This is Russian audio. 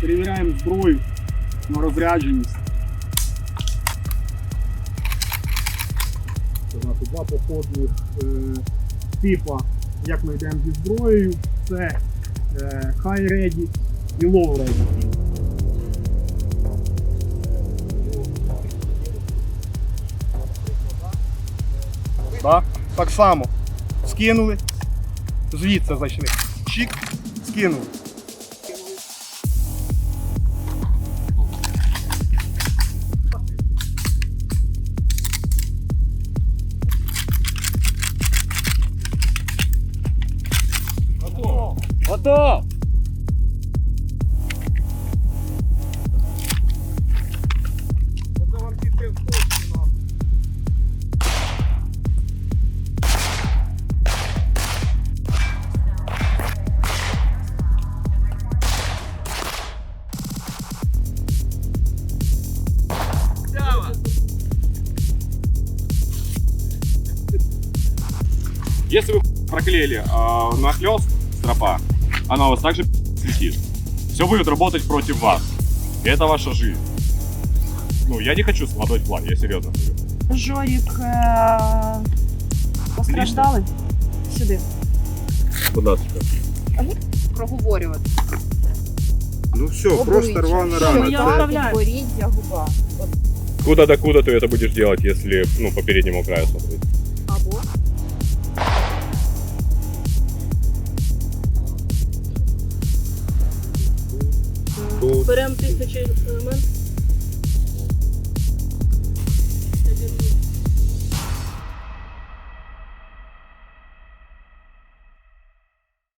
Перевіряємо зброю на розрядженість. Два походних е, типа, як ми йдемо зі зброєю. Це е, high ready і low ready. Так, так само. Скинули. Звідси зайшли. Чик, скинули. Готов! Если вы проклеили э, нахлест стропа, она у вас также слетит. Все будет работать против вас. И это ваша жизнь. Ну, я не хочу складывать план, я серьезно говорю. Жорік е- постраждали? Сюди. Будь ласка. проговорювати. Ну все, просто рвана Що, рана. я Це- вправляю. Боріддя, губа. От, Куда до куда ты это будешь делать, если, ну, по переднему краю смотреть? Беремо тисячі елемент.